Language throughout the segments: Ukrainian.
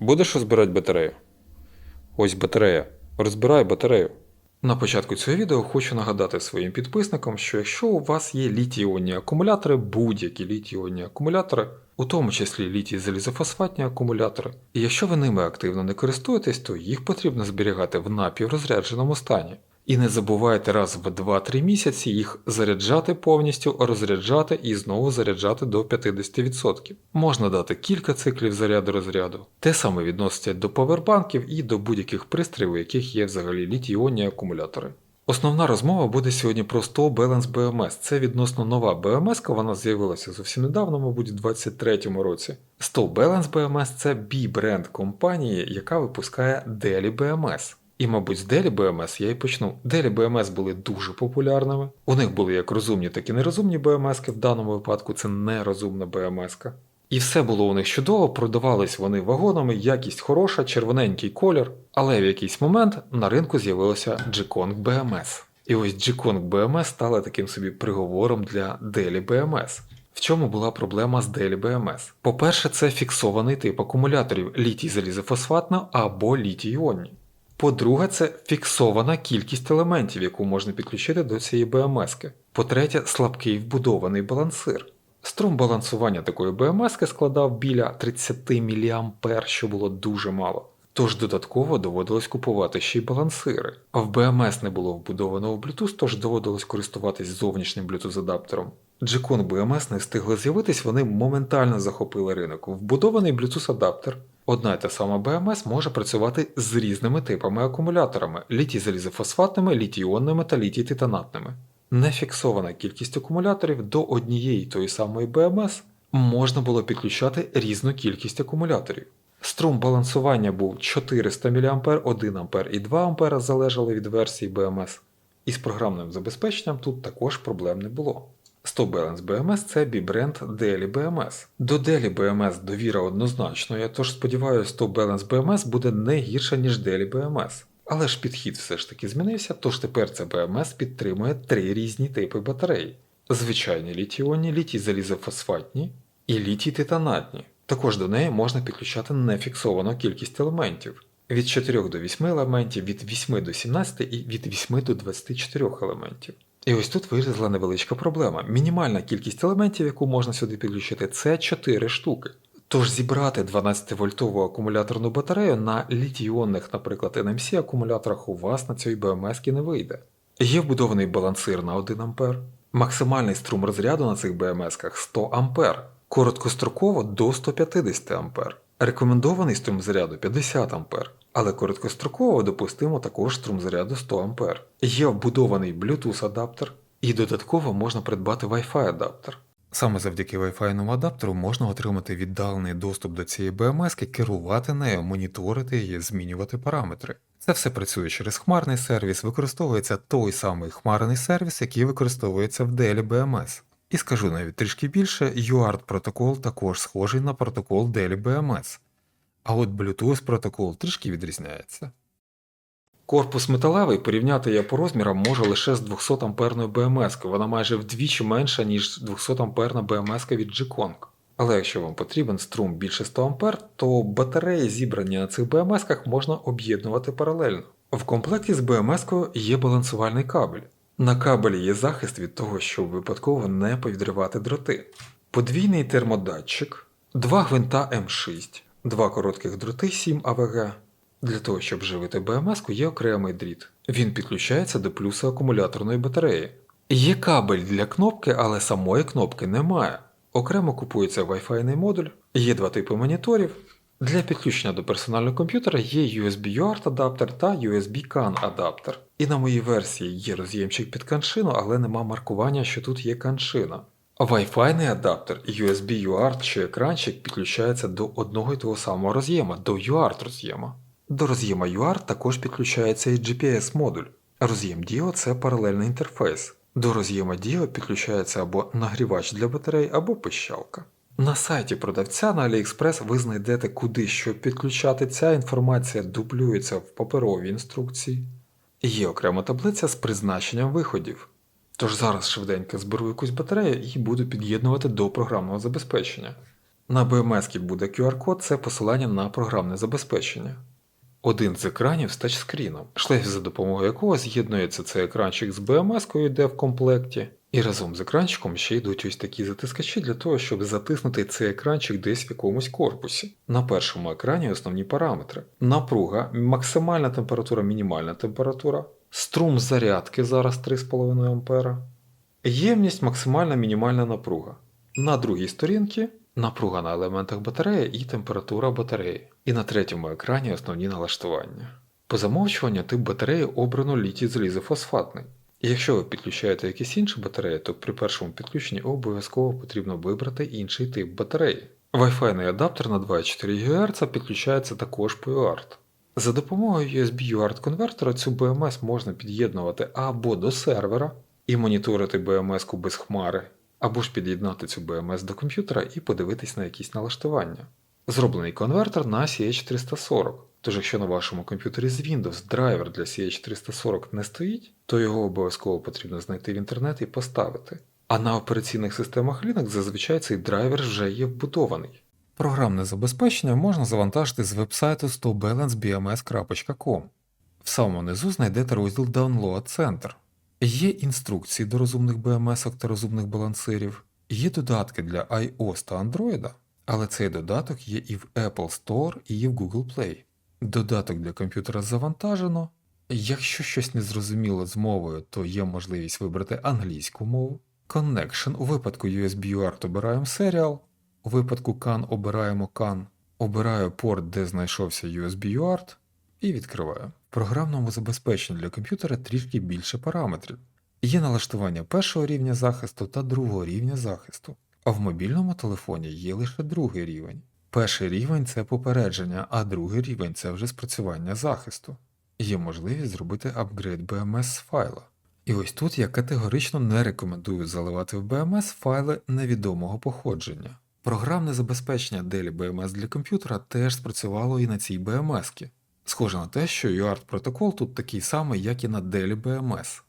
Будеш розбирати батарею? Ось батарея. Розбирай батарею. На початку цього відео хочу нагадати своїм підписникам, що якщо у вас є літій-іонні акумулятори, будь-які літій-іонні акумулятори, у тому числі літій залізофосфатні акумулятори, і якщо ви ними активно не користуєтесь, то їх потрібно зберігати в напіврозрядженому стані. І не забувайте раз в 2-3 місяці їх заряджати повністю, розряджати і знову заряджати до 50%. Можна дати кілька циклів заряду розряду. Те саме відноситься до павербанків і до будь-яких пристроїв, у яких є взагалі літій-іонні акумулятори. Основна розмова буде сьогодні про 100 Balance BMS. Це відносно нова BMS, вона з'явилася зовсім недавно, мабуть, у 2023 році. 100 Balance BMS це B-бренд компанії, яка випускає Deli BMS. І, мабуть, з Deli BMS я і почну. Deli BMS були дуже популярними. У них були як розумні, так і нерозумні BMS, в даному випадку це нерозумна BMS. І все було у них чудово, продавались вони вагонами, якість хороша, червоненький колір, але в якийсь момент на ринку з'явилося G-Kong BMS. І ось G-Kong BMS стали таким собі приговором для Deli BMS. В чому була проблема з Deli BMS? По-перше, це фіксований тип акумуляторів літій залізофосфатно або літій іонні. По-друге, це фіксована кількість елементів, яку можна підключити до цієї BMS. По-третє, слабкий вбудований балансир. Струм балансування такої BMS складав біля 30 мА, що було дуже мало. Тож додатково доводилось купувати ще й балансири. А в BMS не було вбудованого Bluetooth, тож доводилось користуватись зовнішнім Bluetooth адаптером. G-Con BMS не встигли з'явитись, вони моментально захопили ринок. Вбудований Bluetooth адаптер. Одна і та сама BMS може працювати з різними типами акумуляторами літій залізофосфатними, літій-іонними та літій-титанатними. Нефіксована кількість акумуляторів до однієї тої самої BMS можна було підключати різну кількість акумуляторів. Струм балансування був 400 мА, 1 А і 2 А залежало від версії BMS. І з програмним забезпеченням тут також проблем не було. 100 Balance BMS це бі-бренд Deli BMS. До Deli BMS довіра однозначно, я тож сподіваюся, 100 Balance BMS буде не гірше, ніж Deli BMS. Але ж підхід все ж таки змінився, тож тепер ця BMS підтримує три різні типи батарей: звичайні літій-іонні, літій залізофосфатні і літій титанатні. Також до неї можна підключати нефіксовану кількість елементів від 4 до 8 елементів, від 8 до 17 і від 8 до 24 елементів. І ось тут вирізла невеличка проблема. Мінімальна кількість елементів, яку можна сюди підключити, це 4 штуки. Тож зібрати 12-вольтову акумуляторну батарею на літій-іонних, наприклад, NMC акумуляторах у вас на цій BMS не вийде. Є вбудований балансир на 1 А, максимальний струм розряду на цих BMS 100 А, короткостроково до 150 А, рекомендований струм заряду 50 А, але короткостроково допустимо також струм заряду 100 А. Є вбудований Bluetooth адаптер, і додатково можна придбати Wi-Fi адаптер. Саме завдяки Wi-Fi адаптеру можна отримати віддалений доступ до цієї BMS, керувати нею, моніторити її, змінювати параметри. Це все працює через хмарний сервіс, використовується той самий хмарний сервіс, який використовується в Deli BMS. І скажу навіть трішки більше, UART протокол також схожий на протокол Deli BMS. А от Bluetooth протокол трішки відрізняється. Корпус металевий порівняти я по розмірам можу лише з 200 амперною BMS, вона майже вдвічі менша, ніж 200 амперна BMS від G-Kong. Але якщо вам потрібен струм більше 100 А, то батареї, зібрані на цих BMS, можна об'єднувати паралельно. В комплекті з BMS є балансувальний кабель. На кабелі є захист від того, щоб випадково не повідривати дроти. Подвійний термодатчик, два гвинта М6, два коротких дроти 7 АВГ. Для того, щоб живити BMS, є окремий дріт. Він підключається до плюса акумуляторної батареї. Є кабель для кнопки, але самої кнопки немає. Окремо купується Wi-Fi модуль, є два типи моніторів. Для підключення до персонального комп'ютера є USB UART адаптер та USB CAN адаптер. І на моїй версії є роз'ємчик під каншину, але нема маркування, що тут є каншина. Wi-Fi адаптер USB UART чи екранчик підключається до одного і того самого роз'єма, до UART роз'єма. До роз'єма UART також підключається і GPS-модуль. Роз'єм DIO – це паралельний інтерфейс. До роз'єма DIO підключається або нагрівач для батарей, або пищалка. На сайті продавця на AliExpress ви знайдете куди що підключати. Ця інформація дублюється в паперовій інструкції. Є окрема таблиця з призначенням виходів. Тож зараз швиденько зберу якусь батарею і буду під'єднувати до програмного забезпечення. На BMS буде QR-код це посилання на програмне забезпечення. Один з екранів з тачскріном, шлейф, за допомогою якого з'єднується цей екранчик з BMS-кою, йде в комплекті, і разом з екранчиком ще йдуть ось такі затискачі для того, щоб затиснути цей екранчик десь в якомусь корпусі. На першому екрані основні параметри: напруга, максимальна температура, мінімальна температура, струм зарядки зараз 3,5 А, ємність, максимальна мінімальна напруга. На другій сторінці напруга на елементах батареї і температура батареї. І на третьому екрані основні налаштування. По замовчуванню тип батареї обрано літій залізофосфатний. І якщо ви підключаєте якісь інші батареї, то при першому підключенні обов'язково потрібно вибрати інший тип батареї. Wi-Fi адаптер на 2,4 ГГц підключається також по UART. За допомогою USB UART конвертера цю BMS можна під'єднувати або до сервера і моніторити BMS-ку без хмари, або ж під'єднати цю BMS до комп'ютера і подивитись на якісь налаштування. Зроблений конвертер на CH340. Тож, якщо на вашому комп'ютері з Windows драйвер для CH340 не стоїть, то його обов'язково потрібно знайти в інтернеті і поставити. А на операційних системах Linux зазвичай цей драйвер вже є вбудований. Програмне забезпечення можна завантажити з вебсайту 100balancebms.com. В самому низу знайдете розділ Download Center. Є інструкції до розумних BMS та розумних балансирів, є додатки для iOS та Android, але цей додаток є і в Apple Store, і в Google Play. Додаток для комп'ютера завантажено. Якщо щось незрозуміло з мовою, то є можливість вибрати англійську мову. Connection у випадку USB UART обираємо Serial, у випадку CAN обираємо CAN, обираю порт, де знайшовся USB UART, і відкриваю. В програмному забезпеченні для комп'ютера трішки більше параметрів. Є налаштування першого рівня захисту та другого рівня захисту, а в мобільному телефоні є лише другий рівень. Перший рівень це попередження, а другий рівень це вже спрацювання захисту. Є можливість зробити апгрейд BMS файла. І ось тут я категорично не рекомендую заливати в BMS файли невідомого походження. Програмне забезпечення Dell BMS для комп'ютера теж спрацювало і на цій BMS. Схоже на те, що UART протокол тут такий самий, як і на Dell BMS.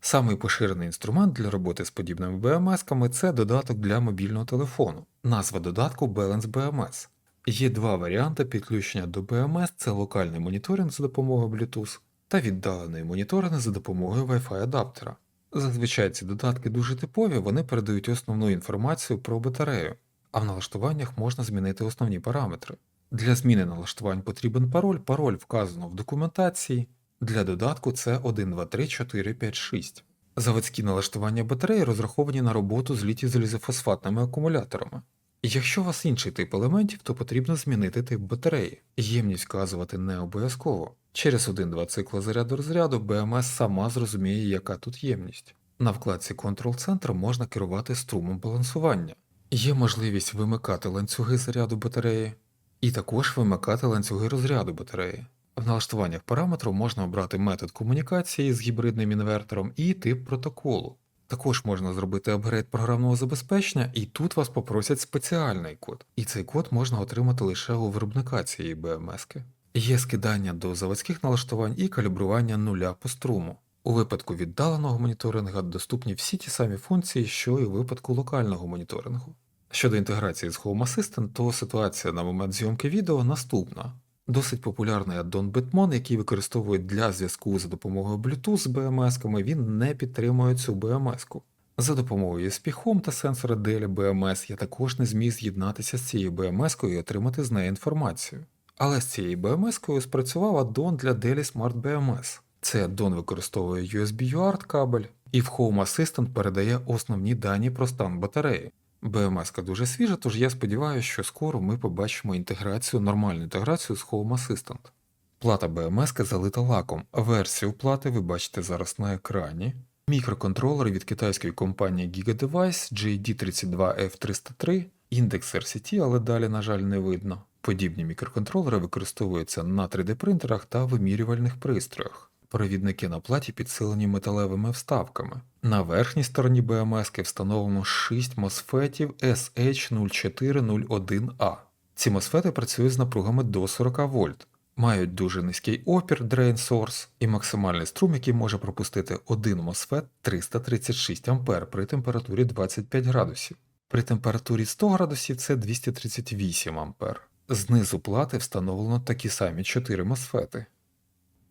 Самий поширений інструмент для роботи з подібними BMS-ками це додаток для мобільного телефону. Назва додатку Balance BMS. Є два варіанти підключення до BMS це локальний моніторинг за допомогою Bluetooth та віддалений моніторинг за допомогою Wi-Fi адаптера. Зазвичай ці додатки дуже типові, вони передають основну інформацію про батарею, а в налаштуваннях можна змінити основні параметри. Для зміни налаштувань потрібен пароль, пароль вказано в документації. Для додатку це 1, 2, 3, 4, 5, 6. Заводські налаштування батареї розраховані на роботу з літій залізофосфатними акумуляторами. Якщо у вас інший тип елементів, то потрібно змінити тип батареї. Ємність вказувати не обов'язково. Через 1-2 цикла заряду розряду BMS сама зрозуміє, яка тут ємність. На вкладці Control Center можна керувати струмом балансування. Є можливість вимикати ланцюги заряду батареї, і також вимикати ланцюги розряду батареї. В налаштуваннях параметру можна обрати метод комунікації з гібридним інвертором і тип протоколу. Також можна зробити апгрейд програмного забезпечення, і тут вас попросять спеціальний код, і цей код можна отримати лише у виробника цієї BMS. Є скидання до заводських налаштувань і калібрування нуля по струму. У випадку віддаленого моніторинга доступні всі ті самі функції, що і у випадку локального моніторингу. Щодо інтеграції з Home Assistant, то ситуація на момент зйомки відео наступна. Досить популярний аддон Bitmon, який використовують для зв'язку за допомогою Bluetooth з BMS-ками, він не підтримує цю BMS-ку. За допомогою ESP Home та сенсора Dell BMS я також не зміг з'єднатися з цією BMS-кою і отримати з неї інформацію. Але з цією BMS-кою спрацював аддон для Dell Smart BMS. Цей аддон використовує USB UART кабель і в Home Assistant передає основні дані про стан батареї. BMS дуже свіжа, тож я сподіваюся, що скоро ми побачимо інтеграцію, нормальну інтеграцію з Home Assistant. Плата BMS залита лаком. Версію плати ви бачите зараз на екрані. Мікроконтролери від китайської компанії GigaDevice JD32F303, індекс RCT, але далі, на жаль, не видно. Подібні мікроконтролери використовуються на 3D-принтерах та вимірювальних пристроях. Провідники на платі підсилені металевими вставками. На верхній стороні BMS встановлено 6 мосфетів SH0401A. Ці мосфети працюють з напругами до 40 вольт, мають дуже низький опір Drain Source і максимальний струм, який може пропустити один мосфет 336 А при температурі 25 градусів. При температурі 100 градусів це 238 ампер. Знизу плати встановлено такі самі 4 мосфети.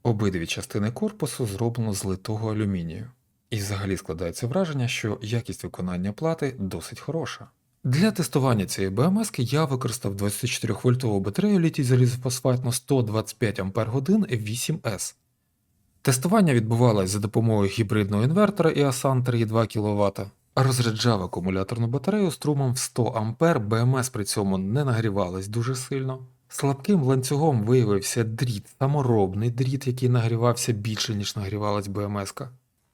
Обидві частини корпусу зроблено з литого алюмінію. І взагалі складається враження, що якість виконання плати досить хороша. Для тестування цієї БМС я використав 24-вольтову батарею літій залізофосфатну 125 Ах 8С. Тестування відбувалось за допомогою гібридного інвертора Іосан 3,2 кВт. Розряджав акумуляторну батарею струмом в 100 А, БМС при цьому не нагрівалась дуже сильно. Слабким ланцюгом виявився дріт, саморобний дріт, який нагрівався більше, ніж нагрівалась БМС.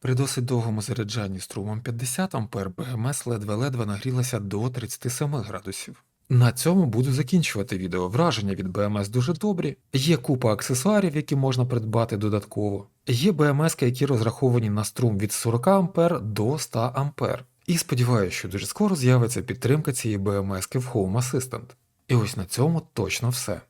При досить довгому заряджанні струмом 50 А БМС ледве-ледве нагрілася до 37 градусів. На цьому буду закінчувати відео. Враження від БМС дуже добрі. Є купа аксесуарів, які можна придбати додатково. Є БМС, які розраховані на струм від 40 А до 100 А. І сподіваюся, що дуже скоро з'явиться підтримка цієї BMS в Home Assistant. І ось на цьому точно все.